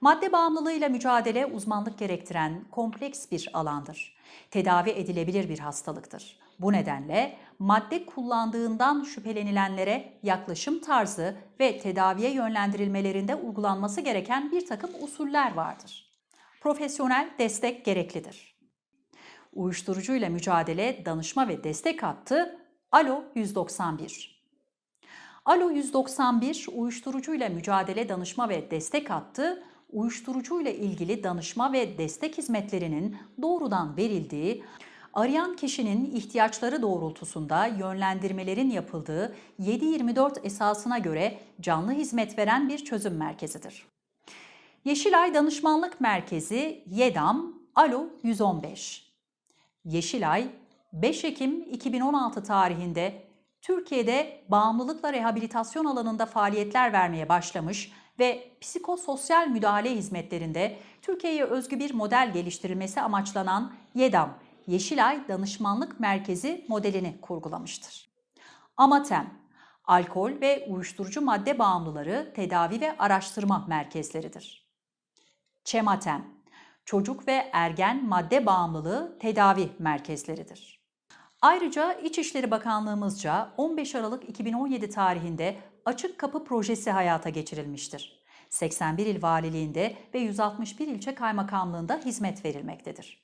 Madde bağımlılığıyla mücadele uzmanlık gerektiren kompleks bir alandır. Tedavi edilebilir bir hastalıktır. Bu nedenle madde kullandığından şüphelenilenlere yaklaşım tarzı ve tedaviye yönlendirilmelerinde uygulanması gereken bir takım usuller vardır. Profesyonel destek gereklidir. Uyuşturucuyla mücadele danışma ve destek hattı Alo 191. Alo 191 uyuşturucuyla mücadele danışma ve destek hattı uyuşturucuyla ilgili danışma ve destek hizmetlerinin doğrudan verildiği, arayan kişinin ihtiyaçları doğrultusunda yönlendirmelerin yapıldığı 7-24 esasına göre canlı hizmet veren bir çözüm merkezidir. Yeşilay Danışmanlık Merkezi YEDAM Alo 115 Yeşilay 5 Ekim 2016 tarihinde Türkiye'de bağımlılıkla rehabilitasyon alanında faaliyetler vermeye başlamış ve psikososyal müdahale hizmetlerinde Türkiye'ye özgü bir model geliştirilmesi amaçlanan YEDAM, Yeşilay Danışmanlık Merkezi modelini kurgulamıştır. Amatem, alkol ve uyuşturucu madde bağımlıları tedavi ve araştırma merkezleridir. Çematem, çocuk ve ergen madde bağımlılığı tedavi merkezleridir. Ayrıca İçişleri Bakanlığımızca 15 Aralık 2017 tarihinde Açık Kapı Projesi hayata geçirilmiştir. 81 il valiliğinde ve 161 ilçe kaymakamlığında hizmet verilmektedir.